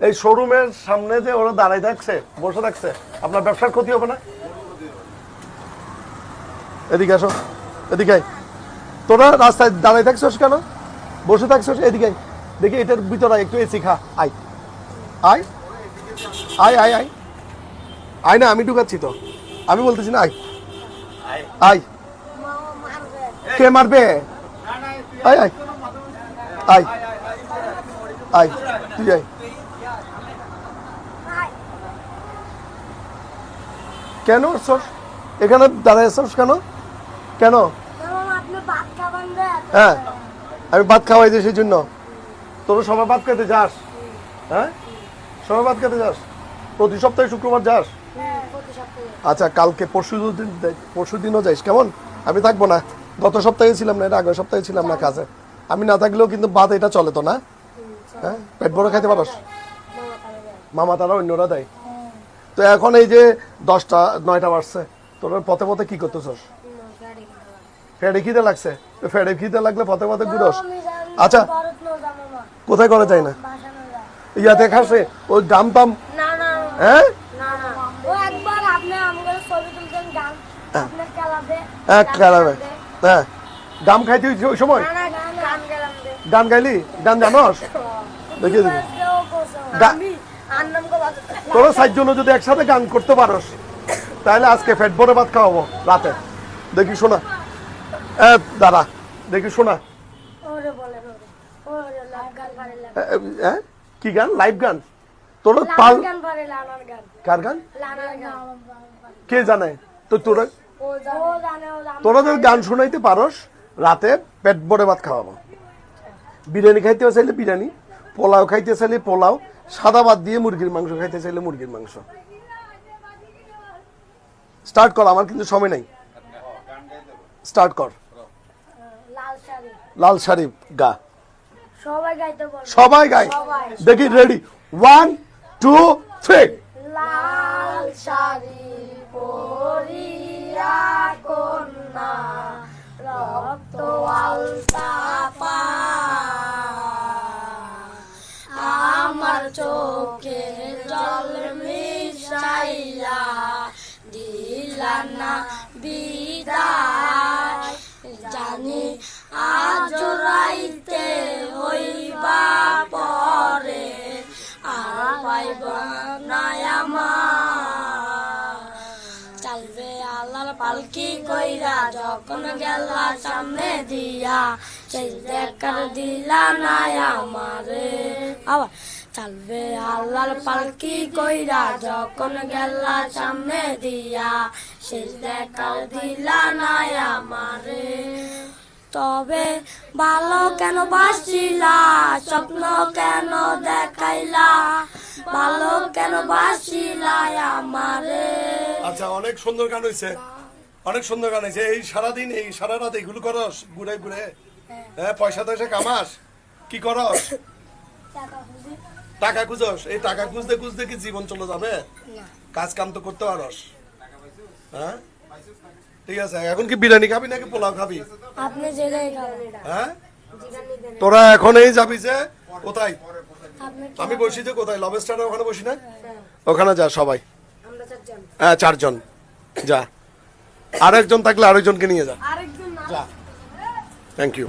এই শোরুমের সামনে যে ওরা দাঁড়াই থাকছে, বসে থাকছে, আপনার ব্যবসার ক্ষতি হবে না? এদিকে আসো, এদিকে। তোরা রাস্তায় দাঁড়াই থাকছিস কেন? বসে থাকছিস, এদিকে দেখি এটার ভিতরে একটু এসি খা আই আয়। আই আই আই আয় না, আমি ঢুকাচ্ছি তো। আমি বলতেছি না আই আই কে মারবে? আয় আয়। আই আই তুই আয়। কেন আসছস এখানে দাঁড়ায় আসছস কেন? কেন? হ্যাঁ আমি ভাত খাওয়াই দিই সেই জন্য। তোর সবাই ভাত খেতে যাস। হ্যাঁ? সবাই ভাত খেতে যাস? প্রতি সপ্তাহে শুক্রবার যাস? আচ্ছা কালকে পরশু দিন পরশু দিনও যাইস কেমন? আমি থাকব না। গত সপ্তাহে ছিলাম না এটা আগের সপ্তাহে ছিলাম না কাজে। আমি না থাকলেও কিন্তু ভাত এটা চলে তো না? হ্যাঁ? পেট বড় খাইতে পারস? মামা তারা অন্যরা দেয়। তো এখন এই যে দশটা নয়টা বাজছে। তোর পথে পথে কি করতেছস? ফেডে খিদে লাগছে? ফেডে খিদে লাগলে পথে পথে ঘুরস। আচ্ছা কোথায় করা যায় না? ইয়াতে খাসে ওই টাম হ্যাঁ? না না। ও একবার আপনি আমাদের ছবি তুলছেন গান হ্যাঁ। খেলাবে হ্যাঁ। গাম খাইতে ওই সময়? না না গান গাইলি? গান জানস? দেখি দেখি তোরা চারজন যদি একসাথে গান করতে পারস তাহলে আজকে ফেট ভরে ভাত খাওয়াবো রাতে। দেখি শোনা। এ, দাঁড়া দেখি শোনা। কি গান? লাইভ গান? তোর পাল গান পারে লানার গান। কার গান। কে জানে? তো তোরা ও জানে। ও জানে ও জানে। তোরা যদি গান শোনাইতে পারস রাতে পেট ভরে ভাত খাওয়াবো। বিরিয়ানি খাইতে চাইলে বিরিয়ানি পোলাও খাইতে চাইলে পোলাও সাদা ভাত দিয়ে মুরগির মাংস খাইতে চাইলে মুরগির মাংস। স্টার্ট কর আমার কিন্তু সময় নাই। স্টার্ট কর। লাল শাড়ি। গা। সবাই গায় দেখি রেডি ওয়ান টু থ্রি লাল শাড়ি পরিয়া কন্যা রক্ত আলতা চোখে জল মিশাইয়া দিলা না বিদায়। জানি আজ রাইতে হইবা পরে আর পাইব আমার। চালবে আল্লাহর পালকি কইরা যখন গেলা সামনে দিয়া, সেই দেখার দিলা নাই আমারে। আবার চালবে আল্লাহর পালকি কইরা যখন গেলা সামনে দিয়া সেই দেখার দিলা নাই আমারে। তবে ভালো কেন বাসিলা স্বপ্ন কেন দেখাইলা? ভালো কেন বাসিলা আমারে? আচ্ছা অনেক সুন্দর গান হয়েছে অনেক সুন্দর গান হয়েছে এই সারাদিন এই সারা রাত এগুলো করস ঘুরে ঘুরে? হ্যাঁ। পয়সা টয়সা কামাস? কি করস? টাকা খুঁজস? এই টাকা খুঁজতে খুঁজতে কি জীবন চলে যাবে? কাজ কাম তো করতে পারস। হ্যাঁ? ঠিক আছে এখন কি বিরিয়ানি খাবি নাকি পোলাও খাবি? আপনি হ্যাঁ? তোরা এখন এই যাবি যে কোথায়? আমি বসি যে কোথায়? লবেস্টার ওখানে বসি না? ওখানে যা সবাই। হ্যাঁ চারজন। যা। আরেকজন থাকলে আরেকজনকে নিয়ে যা। যা। Thank you